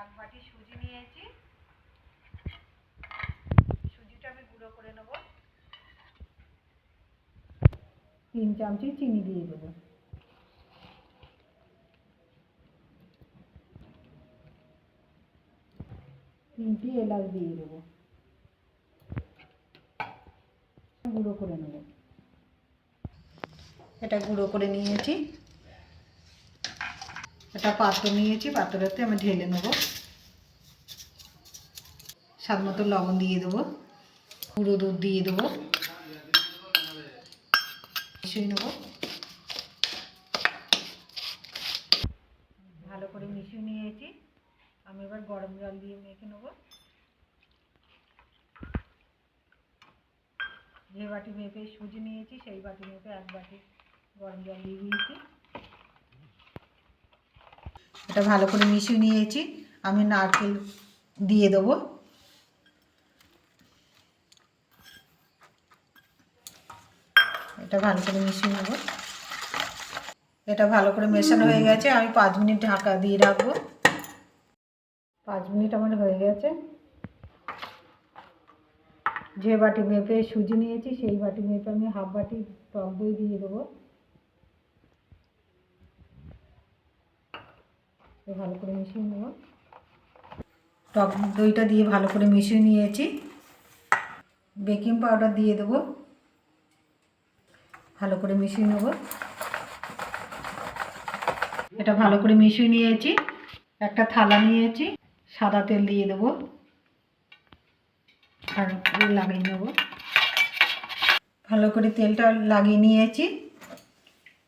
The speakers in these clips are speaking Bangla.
এক বাটি সুজি নিয়েছি। সুজিটা আমি গুঁড়ো করে নেব। তিন চামচি চিনি দিয়ে দেবো। তিনটি এলাচ দিয়ে দেবো। গুঁড়ো করে নেব। এটা গুঁড়ো করে নিয়েছি। একটা পাত্র নিয়েছি পাত্রতে আমি ঢেলে নেব। স্বাদ মতো লবণ দিয়ে দেবো, গুঁড়ো দুধ দিয়ে দেবো, মিশিয়ে নেব। ভালো করে মিশিয়ে নিয়েছি। আমি এবার গরম জল দিয়ে মেখে নেব। যে বাটি মেপে সুজি নিয়েছি, সেই বাটি মেপে এক বাটি গরম জল দিয়ে দিয়েছি। এটা ভালো করে মিশিয়ে নিয়েছি। আমি নারকেল দিয়ে দেবো। এটা ভালো করে মিশিয়ে নেব। এটা ভালো করে মেশানো হয়ে গেছে। আমি পাঁচ মিনিট ঢাকা দিয়ে রাখব। পাঁচ মিনিট আমার হয়ে গেছে। যে বাটি মেপে সুজি নিয়েছি, সেই বাটি মেপে আমি হাফ বাটি টক দই দিয়ে দেবো। ভালো করে মিশিয়ে নেব। টক দইটা দিয়ে ভালো করে মিশিয়ে নিয়েছি। বেকিং পাউডার দিয়ে দেবো। ভালো করে মিশিয়ে নেব। এটা ভালো করে মিশিয়ে নিয়েছি। একটা থালা নিয়েছি। সাদা তেল দিয়ে দেবো। আর লাগিয়ে নেব। ভালো করে তেলটা লাগিয়ে নিয়েছি।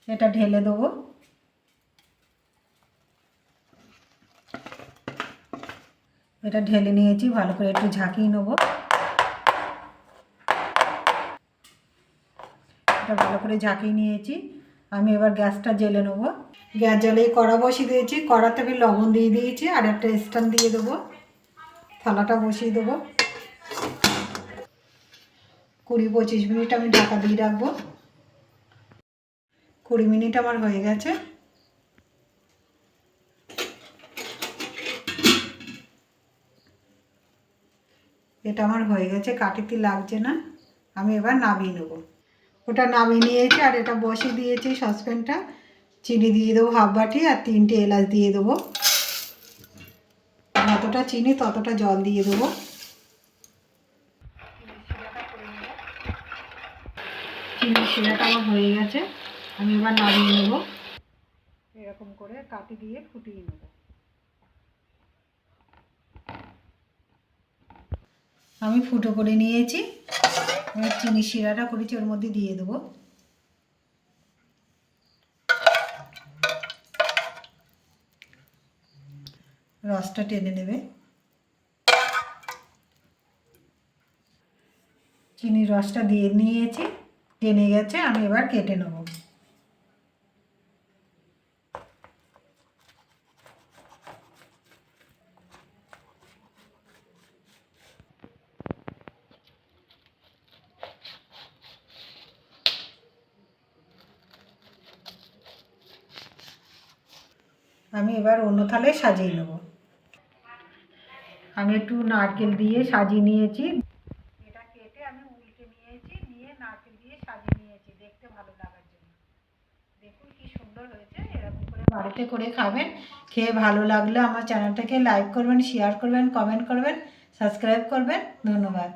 এটা ঢেলে দেবো। এটা ঢেলে নিয়েছি, ভালো করে একটু ঝাঁকিয়ে নেব। এটা ভালো করে ঝাঁকিয়ে নিয়েছি। আমি এবার গ্যাসটা জেলে নেব। গ্যাস জ্বালিয়ে কড়া বসিয়ে দিয়েছি। কড়া থেকে লবণ দিয়ে দিয়েছি আর একটা স্ট্যান্ড দিয়ে দেবো। থালাটা বসিয়ে দেবো। কুড়ি পঁচিশ মিনিট আমি ঢাকা দিয়ে রাখব। কুড়ি মিনিট আমার হয়ে গেছে। এটা আমার হয়ে গেছে কাটিতে লাগছে না, আমি এবার নামিয়ে নেব। ওটা নামিয়ে নিয়েছি আর এটা বসিয়ে দিয়েছি সসপ্যানটা। চিনি দিয়ে দেবো হাফ বাটি আর তিনটে এলাচ দিয়ে দেবো। যতটা চিনি ততটা জল দিয়ে দেবো। চিনি শিরাটা আমার হয়ে গেছে, আমি এবার নামিয়ে নেব। এরকম করে কাটি দিয়ে ফুটিয়ে নেব। আমি ফুটো করে নিয়েছি। এবার চিনি শিরাটা করেছি, ওর মধ্যে দিয়ে দেবো। রসটা টেনে নেবে। চিনির রসটা দিয়ে নিয়েছি, টেনে গেছে, আমি এবার কেটে নেব। আমি এবার অন্য থালে সাজিয়ে নেব। আমি একটু নারকেল দিয়ে সাজিয়ে নিয়েছি। এটা কেটে আমি উল্টে নিয়েছি, নিয়ে নারকেল দিয়ে সাজিয়ে নিয়েছি। দেখতে ভালো লাগার জন্য। দেখুন কি সুন্দর হয়েছে, এরকম করে বাড়িতে করে খাবেন। খেয়ে ভালো লাগলে আমার চ্যানেলটাকে লাইক করবেন, শেয়ার করবেন, কমেন্ট করবেন, সাবস্ক্রাইব করবেন। ধন্যবাদ।